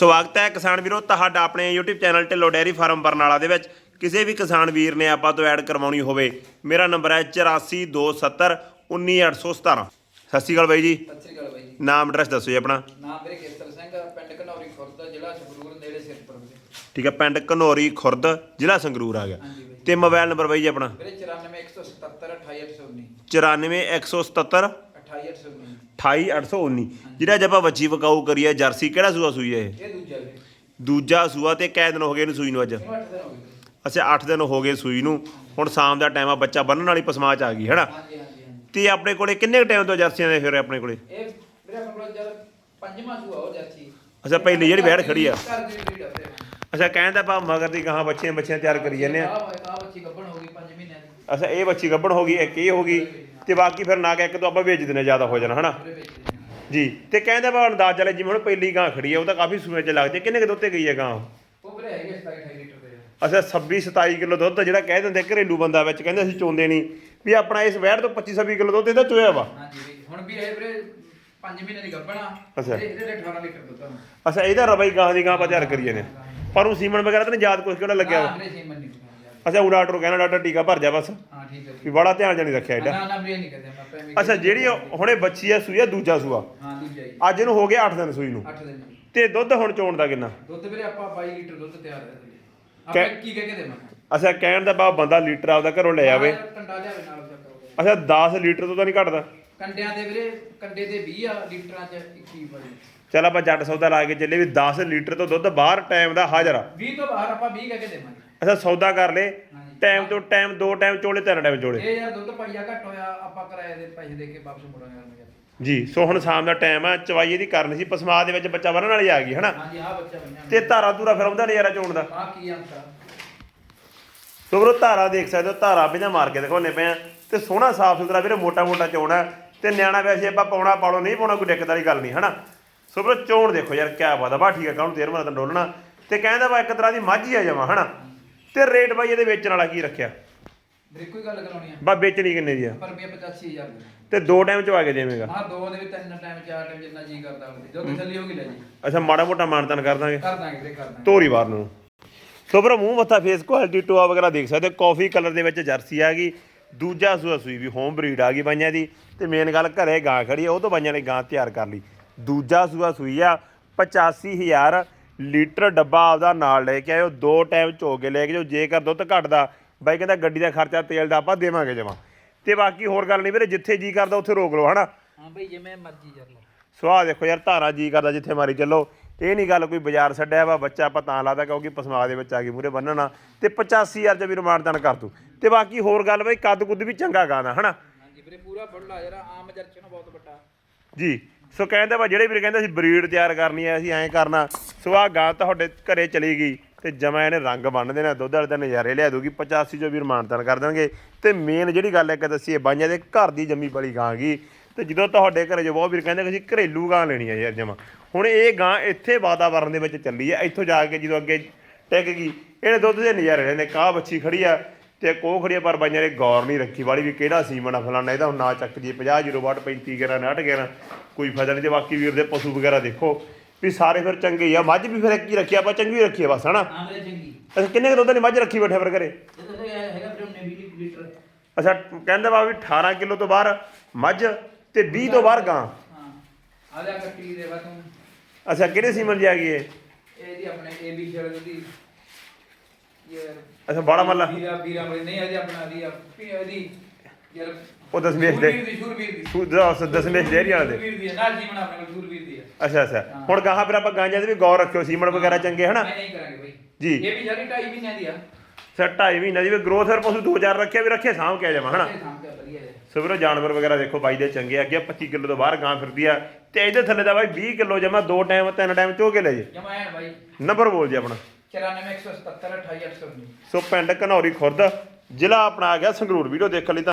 ਸਵਾਗਤ ਹੈ ਕਿਸਾਨ ਵੀਰੋ ਤੁਹਾਡਾ ਆਪਣੇ YouTube channel Dhillon dairy farm Barnala ਦੇ ਵਿੱਚ। ਕਿਸੇ ਵੀ ਕਿਸਾਨ ਵੀਰ ਨੇ ਆਪਾਂ ਤੋਂ ਐਡ ਕਰਵਾਉਣੀ ਹੋਵੇ ਮੇਰਾ ਨੰਬਰ ਹੈ 8427 19817 ਸਤਿ ਸ਼੍ਰੀ ਅਕਾਲ ਬਾਈ ਜੀ। ਸਤਿ ਸ੍ਰੀ ਅਕਾਲ ਬਾਈ ਜੀ। ਨਾਮ ਐਡਰੈਸ ਦੱਸੋ ਜੀ ਆਪਣਾ। ਨਾਮ ਮੇਰੇ ਕੇਸਰ ਸਿੰਘ ਪਿੰਡ ਘਨੌਰੀ ਖੁਰਦ ਜ਼ਿਲ੍ਹਾ ਸੰਗਰੂਰ ਨੇੜੇ ਸਿਰਪੁਰ ਠੀਕ ਹੈ ਪਿੰਡ ਘਨੌਰੀ ਖੁਰਦ ਜ਼ਿਲ੍ਹਾ ਸੰਗਰੂਰ ਆ ਗਿਆ। ਤੇ ਮੋਬਾਈਲ ਨੰਬਰ ਬਾਈ ਜੀ ਆਪਣਾ? ਵੀਰੇ 94177 28819 94177 28819 28819 ਜਿਹੜਾ ਜੇ ਆਪਾਂ ਵੱਜੀ ਵਕਾਊ ਕਰੀਏ ਜਰਸੀ ਕਿਹੜਾ ਸੂਆ ਸੂਈ ਹੈ ਇਹ? ਇਹ ਦੂਜਾ ਦੂਜਾ ਸੂਆ ਤੇ ਕੈ ਦਿਨ ਹੋ ਗਏ ਇਹਨੂੰ ਸੂਈ ਨੂੰ ਅੱਜ? ਇਹਨੂੰ 8 ਦਿਨ ਹੋ ਗਏ। ਅੱਛਾ 8 ਦਿਨ ਹੋ ਗਏ ਸੂਈ ਨੂੰ। ਹੁਣ ਸ਼ਾਮ ਦਾ ਟਾਈਮ ਆ ਬੱਚਾ ਬੰਨਣ ਵਾਲੀ ਪਸਮਾਚ ਆ ਗਈ ਹੈਨਾ? ਹਾਂਜੀ ਹਾਂਜੀ ਹਾਂਜੀ। ਤੇ ਆਪਣੇ ਕੋਲੇ ਕਿੰਨੇ ਟਾਈਮ ਤੋਂ ਜਰਸੀਆਂ ਦੇ ਫਿਰ ਆਪਣੇ ਕੋਲੇ? ਇਹ ਵੀਰੇ ਆਪਣੇ ਕੋਲ ਜਦ ਪੰਜਵਾਂ ਸੂਆ ਹੋ ਜਰਸੀ। ਅੱਛਾ ਪਹਿਲੀ ਜਿਹੜੀ ਬੈੜ ਖੜੀ ਆ। ਘਰ ਦੀ ਬਰੀਡ ਆ ਅੱਛਾ ਕਹਿੰਦਾ ਪਾ ਮਗਰ ਦੀ ਗਾਹਾਂ ਬੱਚੀਆਂ ਬੱਚੀਆਂ ਤਿਆਰ ਕਰੀ ਜਾਂਦੇ ਆ। ਆਹ ਆਹ ਬੱਚੀ ਗੱਭਣ ਹੋ ਗਈ 5 ਮਹੀਨਿਆਂ ਦੀ। ਅੱਛਾ ਇਹ ਬੱਚੀ ਗੱਭਣ ਹੋ ਗਈ ਇੱਕ ਇਹ ਹੋ ਗਈ। ਤੇ ਬਾਕੀ ਫਿਰ ਨਾ ਇੱਕ ਤੋਂ ਆਪਾਂ ਵੇਚ ਦਿੰਦੇ ਜ਼ਿਆਦਾ ਹੋ ਜਾਣਾ ਹਨਾ ਜੀ ਤੇ ਕਹਿੰਦਾ ਪਾ ਅੰਦਾਜ਼ ਚਲੇ ਜਿਵੇਂ ਹੁਣ ਪਹਿਲੀ ਗਾਂ ਖੜੀ ਆ ਉਹ ਤਾਂ ਕਾਫੀ ਸੂਏ ਚ ਲੱਗਦੀ। ਕਿੰਨੇ ਕੁ ਦੁੱਧ ਤੇ ਗਈ ਹੈ ਗਾਂ ਉਹ ਵੀਰੇ ਹੈਗੇ 27 28 ਲੀਟਰ ਦੇ। ਅੱਛਾ 26 27 ਕਿਲੋ ਦੁੱਧ ਜਿਹੜਾ ਕਹਿ ਦਿੰਦੇ ਘਰੇਲੂ ਬੰਦਾ ਵਿੱਚ ਕਹਿੰਦੇ ਅਸੀਂ ਚੋਂਦੇ ਨਹੀਂ ਵੀ ਆਪਣਾ ਇਸ ਵੈੜ ਤੋਂ 25 26 ਕਿਲੋ ਦੁੱਧ ਇਹਦਾ ਚੋਇਆ ਵਾ ਹਾਂਜੀ ਹੁਣ ਵੀ ਇਹ ਵੀਰੇ 5 ਮਹੀਨੇ ਦੀ ਗੱਭਣ ਅੱਛਾ। ਇਹਦੇ ਇਹਦੇ 18 ਲੀਟਰ ਦੁੱਧ ਅੱਛਾ ਇਹਦਾ ਰਬਈ ਗਾਂ ਦੀ ਗਾਂ ਆਪਾਂ ਤਿਆਰ ਕਰੀਏ ਨੇ ਪਰ ਉਹ ਸੀਮਨ ਵਗੈਰਾ ਤਾਂ ਨਹੀਂ ਯਾਦ ਕੁਛ ਕਿਹੜਾ ਲੱਗਿਆ ਵਾ ਹਾਂ ਸੀਮਨ। ਅੱਛਾ ਉਹ ਡਾਕਟਰ ਕਹਿੰਦਾ ਡਾਕਟਰ ਟੀਕਾ ਭਰ ਜਾ ਬਸ। ਹਾਂ ਠੀਕ ਹੈ ਵੀ ਬੜਾ ਧਿਆਨ ਜਾਨੀ ਰੱਖਿਆ ਐਡਾ ਨਾ ਨਾ ਨਹੀਂ ਕਰਦੇ ਅੱਛਾ ਜਿਹੜੀ ਹੁਣੇ ਬੱਚੀ ਆ ਸੂਈ ਆ ਦੂਜਾ ਸੂਆ? ਹਾਂ ਦੂਜਾ ਹੀ ਅੱਜ ਇਹਨੂੰ ਹੋ ਗਿਆ 8 ਦਿਨ ਸੂਈ ਨੂੰ। 8 ਦਿਨ ਤੇ ਦੁੱਧ ਹੁਣ ਚੋਣ ਦਾ ਕਿੰਨਾ? ਦੁੱਧ ਵੀਰੇ ਆਪਾਂ 22 ਲੀਟਰ ਦੁੱਧ ਤਿਆਰ ਹੈ ਆਪਾਂ ਕੀ ਕਹਿ ਕੇ ਦੇਵਾਂਗੇ ਅੱਛਾ ਕਹਿਣ ਦਾ ਬਾ ਬੰਦਾ ਲੀਟਰ ਆਪਦਾ ਘਰੋਂ ਲੈ ਆਵੇ। ਕੰਡਾ ਲਿਆਵੇ ਨਾਲ ਅੱਛਾ 10 ਲੀਟਰ ਤੋਂ ਤਾਂ ਨਹੀਂ ਘਟਦਾ। ਕੰਡਿਆਂ ਦੇ ਵੀਰੇ ਕੰਡੇ ਦੇ 20 ਆ ਲੀਟਰਾਂ ਚ 21 ਵਾਲੀ ਚੱਲ ਆਪਾਂ ਜੱਟ ਸੌਦਾ ਲਾ ਕੇ ਚੱਲੇ ਵੀ 10 ਲੀਟਰ ਤੋਂ ਦੁੱਧ ਬਾਹਰ ਟਾਈਮ ਦਾ ਹਾਜ਼ਰ ਆ। 20 ਤੋਂ ਬਾਹਰ ਆਪਾਂ 20 ਕਹਿ ਕੇ ਦੇਵਾਂਗੇ। ਅੱਛਾ ਸੌਦਾ ਕਰ ਲੈ। ਹਾਂਜੀ। ਟਾਈਮ ਤੋਂ ਟਾਈਮ ਦੋ ਟਾਈਮ ਚੋਲੇ ਤਿੰਨ ਟਾਈਮ ਚੋਲੇ। ਇਹ ਯਾਰ ਦੁੱਧ ਪਾਈਆ ਘੱਟ ਹੋਇਆ ਆਪਾਂ ਕਿਰਾਏ ਦੇ ਪੈਸੇ ਦੇ ਕੇ ਵਾਪਸ ਮੁੜਾਂਗੇ ਯਾਰ ਜੀ ਸੋ ਹੁਣ ਸ਼ਾਮ ਦਾ ਟਾਈਮ ਆ ਚਵਾਈ ਇਹਦੀ ਕਰਨੀ ਸੀ ਪਸਮਾ ਦੇ ਵਿੱਚ ਬੱਚਾ ਬੰਨਣ ਵਾਲੀ ਆ ਗਈ ਹਨਾ? ਹਾਂਜੀ ਆਹ ਬੱਚਾ ਬੰਨਿਆ ਤੇ ਧਾਰਾ ਧੂਰਾ ਫਿਰ ਆਉਂਦਾ ਨਜ਼ਾਰਾ ਚੋਣ ਦਾ। ਆ ਕੀ ਅੰਤਰਾ ਸੋ ਵੀਰੋ ਧਾਰਾ ਦੇਖ ਸਕਦੇ ਹੋ ਧਾਰਾ ਵੀ ਨਾ ਮਾਰ ਕੇ ਦਿਖਾਉਣੇ ਪਏ ਆ। ਤੇ ਸੋਹਣਾ ਸਾਫ਼ ਸੁਥਰਾ ਵੀਰੇ ਮੋਟਾ ਮੋਟਾ ਚੋਣਾ ਤੇ ਨਿਆਣਾ ਵੈਸੇ ਆਪਾਂ ਪਾਉਣਾ ਪਾਲੋ ਨਹੀਂ ਪਾਉਣਾ ਕੋਈ ਦਿੱਕਤ ਵਾਲੀ ਗੱਲ ਨਹੀਂ ਹਨਾ? ਸੋ ਵੀਰੋ ਚੋਣ ਦੇਖੋ ਯਾਰ ਕਿਆ ਬਾਤ ਆ। ਬਾ ਠੀਕ ਆ ਕਾਹਨੂੰ ਤੇਰ ਮਨ ਤਾਂ ਡੋਲਣਾ। ਤੇ ਕਹਿੰਦਾ ਵਾ ਇੱਕ ਤਰ੍ਹਾਂ ਦੀ ਮੱਝ ਆ ਜਾਵਾਂ ਹਨਾ? ਤੇ ਰੇਟ ਬਾਈ ਇਹਦੇ ਵੇਚਣ ਵਾਲਾ ਕੀ ਰੱਖਿਆ? ਵੀਰੇ ਕੋਈ ਗੱਲ ਕਰਾਉਣੀ ਆ। ਬਾ ਵੇਚਣੀ ਕਿੰਨੇ ਦੀ ਆ? ਪਰ ਰੁਪਏ 85000 ਦੇ। ਤੇ ਦੋ ਟਾਈਮ ਚਵਾ ਕੇ ਦੇਵੇਂਗਾ। ਹਾਂ ਦੋ ਦੇ ਵੀ ਤਿੰਨ ਟਾਈਮ ਚਾਰ ਟਾਈਮ ਜਿੰਨਾ ਜੀ ਕਰਦਾ ਉਹਦੇ ਜੋ ਤਸੱਲੀ ਹੋਗੀ ਲੈ ਜੀ। ਅੱਛਾ ਮਾੜਾ ਮੋਟਾ ਮਾਨਤਨ ਕਰ ਦਾਂਗੇ। ਕਰ ਦਾਂਗੇ ਵੀਰੇ ਕਰ ਦਾਂਗੇ। ਤੋਰੀ ਵਾਰ ਨੂੰ। ਸੋ ਵੀਰੋ ਮੂੰਹ ਮੱਥਾ ਫੇਸ ਕੁਆਲਿਟੀ ਟੋਆ ਵਗੈਰਾ ਦੇਖ ਸਕਦੇ ਕਾਫੀ ਕਲਰ ਦੇ ਵਿੱਚ ਜਰਸੀ ਆ ਗਈ। ਦੂਜਾ ਸੂਆ ਸੂਈ ਵੀ ਹੋਮ ਬਰੀਡ ਆ ਗਈ ਬਾਈਆਂ ਦੀ। ਤੇ ਮੇਨ ਗੱਲ ਘਰੇ ਗਾਂ ਖੜੀ ਆ ਉਹ ਤੋਂ ਬਾਈਆਂ ਨੇ ਗਾਂ ਤਿਆਰ ਕਰ ਲਈ। ਦੂਜਾ ਸੂਆ ਸੂਈ ਆ 85000 ਲੀਟਰ ਡੱਬਾ ਆਪਦਾ ਨਾਲ ਲੈ ਕੇ ਆਇਓ ਦੋ ਟਾਈਮ ਚੋ ਕੇ ਲੈ ਕੇ ਜਾਓ ਜੇਕਰ ਦੁੱਧ ਘਟਦਾ ਬਾਈ ਕਹਿੰਦਾ ਗੱਡੀ ਦਾ ਖਰਚਾ ਤੇਲ ਦਾ ਆਪਾਂ ਦੇਵਾਂਗੇ ਜਮਾ। ਤੇ ਬਾਕੀ ਹੋਰ ਗੱਲ ਨਹੀਂ ਵੀਰੇ ਜਿੱਥੇ ਜੀ ਕਰਦਾ ਉੱਥੇ ਰੋਕ ਲਓ ਹਨਾ? ਹਾਂ ਬਈ ਜਿਵੇਂ ਮਰਜ਼ੀ ਲਓ। ਸਵਾਹ ਦੇਖੋ ਯਾਰ ਧਾਰਾ ਜੀ ਕਰਦਾ ਜਿੱਥੇ ਮਾਰੀ ਚੱਲੋ। ਇਹ ਨਹੀਂ ਗੱਲ ਕੋਈ ਬਾਜ਼ਾਰ ਛੱਡਿਆ ਵਾ ਬੱਚਾ ਆਪਾਂ ਤਾਂ ਲਾਦਾ ਕਿਉਂਕਿ ਪਸਮਾ ਦੇ ਵਿੱਚ ਆ ਗਈ ਮੂਰੇ ਬੰਨਣਾ ਤੇ 85000 ਚ ਵੀ ਰਮਾਨਦਾਨ ਕਰ ਤੂੰ ਤੇ ਬਾਕੀ ਹੋਰ ਗੱਲ ਬਈ ਕੱਦ ਕੁੱਦ ਵੀ ਚੰਗਾ ਗਾਣਾ ਹਨਾ? ਹਾਂਜੀ ਵੀਰੇ ਪੂਰਾ ਬੁੱਢਾ ਜਰਾ ਆਮ ਜਰਚੀ ਨੂੰ ਬਹੁਤ ਵੱਡਾ। ਜੀ, ਸੋ ਕਹਿੰਦਾ ਵਾ, ਜਿਹੜੇ ਵੀਰ ਕਹਿੰਦੇ ਅਸੀਂ ਬਰੀਡ ਤਿਆਰ ਕਰਨੀ ਹੈ ਅਸੀਂ ਐਂ ਕਰਨਾ। ਸੋ ਆਹ ਗਾਂ ਤੁਹਾਡੇ ਘਰੇ ਚਲੀ ਗਈ ਤੇ ਜਮਾ ਇਹਨੇ ਰੰਗ ਬੰਨ ਦੇਣਾ, ਦੁੱਧ ਵਾਲੇ ਦਾ ਨਜ਼ਾਰੇ ਲਿਆ ਦੂਗੀ 85 ਜੋ ਵੀਰ ਮਾਨਤਨ ਕਰ ਦੇਣਗੇ। ਤੇ ਮੇਨ ਜਿਹੜੀ ਗੱਲ ਇੱਕ ਦੱਸੀ ਹੈ, ਬਾਈਆਂ ਦੇ ਘਰ ਦੀ ਜੰਮੀ ਬੜੀ ਗਾਂ ਗਈ ਤੇ ਜਦੋਂ ਤੁਹਾਡੇ ਘਰੇ ਜੋ ਬਹੁਤ ਵੀਰ ਕਹਿੰਦੇ ਕਿ ਅਸੀਂ ਘਰੇਲੂ ਗਾਂ ਲੈਣੀ ਹੈ ਯਾਰ ਜਮਾ। ਹੁਣ ਇਹ ਗਾਂ ਇੱਥੇ ਵਾਤਾਵਰਣ ਦੇ ਵਿੱਚ ਚੱਲੀ ਆ, ਇੱਥੋਂ ਜਾ ਕੇ ਜਦੋਂ ਅੱਗੇ ਟਿਕ ਗਈ, ਇਹਨੇ ਦੁੱਧ ਦੇ ਨਜ਼ਾਰੇ ਲੈਣੇ, ਕਾਹ ਬੱਚੀ ਖੜੀ ਆ ਤੇ ਕੋਹ ਖੜੀ ਆ ਪਰ ਬਾਈਆਂ ਨੇ ਗੌਰ ਨਹੀਂ ਰੱਖੀ। ਵਾਲੀ ਵੀ ਕਿਹੜਾ ਸੀਮਨ ਆ ਫਲਾਣਾ ਇਹਦਾ ਨਾ ਚੱਕ ਜੀ 50 ਜ਼ੀਰੋ ਵਾਟ 35 ਗਿਆਰਾਂ 59 ਗਿਆਰਾਂ ਕੋਈ ਫਾਇਦਾ ਨਹੀਂ ਤੇ ਬਾਕੀ ਵੀਰ ਦੇ ਪਸ਼ੂ ਵਗੈਰਾ ਦੇਖੋ। ਵੀ ਸਾਰੇ ਫਿਰ ਚੰਗੇ ਆ ਮੱਝ ਵੀ ਫਿਰ ਇੱਕ ਹੀ ਰੱਖੀ ਆਪਾਂ ਚੰਗੀ ਰੱਖੀ ਆ ਬਸ ਹਨਾ? ਅੱਛਾ ਕਿੰਨੇ ਕੁ ਦੁੱਧ ਦੀ ਮੱਝ ਰੱਖੀ ਬੈਠੇ ਫਿਰ ਘਰੇ? ਇਹ ਤਾਂ ਹੈਗਾ ਵੀਰੇ 19 ਲੀਟਰ। ਅੱਛਾ ਕਹਿੰਦਾ ਵਾ ਵੀ 18 ਕਿਲੋ ਤੋਂ ਬਾਹਰ ਮੱਝ ਤੇ 20 ਤੋਂ ਬਾਹਰ ਗਾਂ। ਹਾਂ ਆ ਜਾ ਕੱਟੀ ਦੇ ਵਾ ਤੂੰ ਅੱਛਾ ਕਿਹੜੇ ਸੀਮਨ ਦੀ ਆ ਗਈ ਇਹ? ਆਪਣੇ ਏ ਬੀ ਸ਼ਰਦ ਦੀ। ਅੱਛਾ ਬਾੜਾ ਮੱਲਾ ਵੀਰਾ ਵੀਰਾ ਬੜੇ ਨਹੀਂ ਇਹਦੀ ਆਪਣਾ ਦੀ ਆਪੀ ਇਹਦੀ ਯਾਰ ਉਹ ਦਸਮੇਸ਼ ਦੇ ਸ਼ੂਰਵੀਰ ਦੀ ਸ਼ੂਰਵੀਰ ਦੀ। ਦਸ- ਦਸਮੇਸ਼ ਡੇਅਰੀ ਵਾਲੇ ਦੇ ਸ਼ੂਰਵੀਰ ਦੀ ਹੈ, ਨਾਲ ਜੀਵਨ ਆਪਣੇ ਕੋਲ ਸ਼ੂਰਵੀਰ ਦੀ ਹੈ ਅੱਛਾ ਅੱਛਾ। ਹੁਣ ਗਾਹਾਂ ਫਿਰ ਆਪਾਂ ਗਾਂਜਾਂ ਦੇ ਵੀ ਗੌਰ ਰੱਖਿਓ ਸੀਮਨ ਵਗੈਰਾ ਚੰਗੇ ਹਨਾ? ਨਹੀਂ ਨਹੀਂ ਕਰਾਂਗੇ ਬਾਈ। ਜੀ। ਇਹ ਵੀ ਜਾਰੀ 2.5 ਮਹੀਨਿਆਂ ਦੀ ਆ। ਸਰ 2.5 ਮਹੀਨਾ ਦੀ ਵੀ ਗਰੋਥ ਫਿਰ ਪਸ਼ੂ 2000 ਰੱਖਿਆ ਵੀ ਰੱਖੇ ਸਾਂਭ ਕੇ ਜਾਵਾਂ ਹਨਾ? ਇਹ ਸਾਹਮਣੇ ਵਧੀਆ ਹੈ ਸੋ ਵੀਰੋ ਜਾਨਵਰ ਵਗੈਰਾ ਦੇਖੋ ਬਾਈ ਦੇ ਚੰਗੇ ਆ। ਅੱਗੇ 25 ਕਿਲੋ ਤੋਂ ਬਾਹਰ ਗਾਂ ਫਿਰਦੀ ਆ। ਤੇ ਇਹਦੇ ਥੱਲੇ ਦਾ ਬਾਈ 20 ਕਿਲੋ ਜਮਾ ਦੋ ਟਾਈਮ ਤਿੰਨ ਟਾਈਮ ਚੋ ਕੇ ਲੈ ਜੇ। ਜਮਾਇਣ ਬਾਈ। ਨੰਬਰ ਬੋਲ ਜੀ ਆਪਣਾ। 94177 28819 ਸੋ ਪਿੰਡ ਘਨੌਰੀ ਖੁਰਦ ਜ਼ਿਲ੍ਹਾ ਆਪਣਾ ਆ ਗਿਆ ਸੰਗਰੂਰ। ਵੀਡੀਓ ਦੇਖਣ ਲਈ ਤਾਂ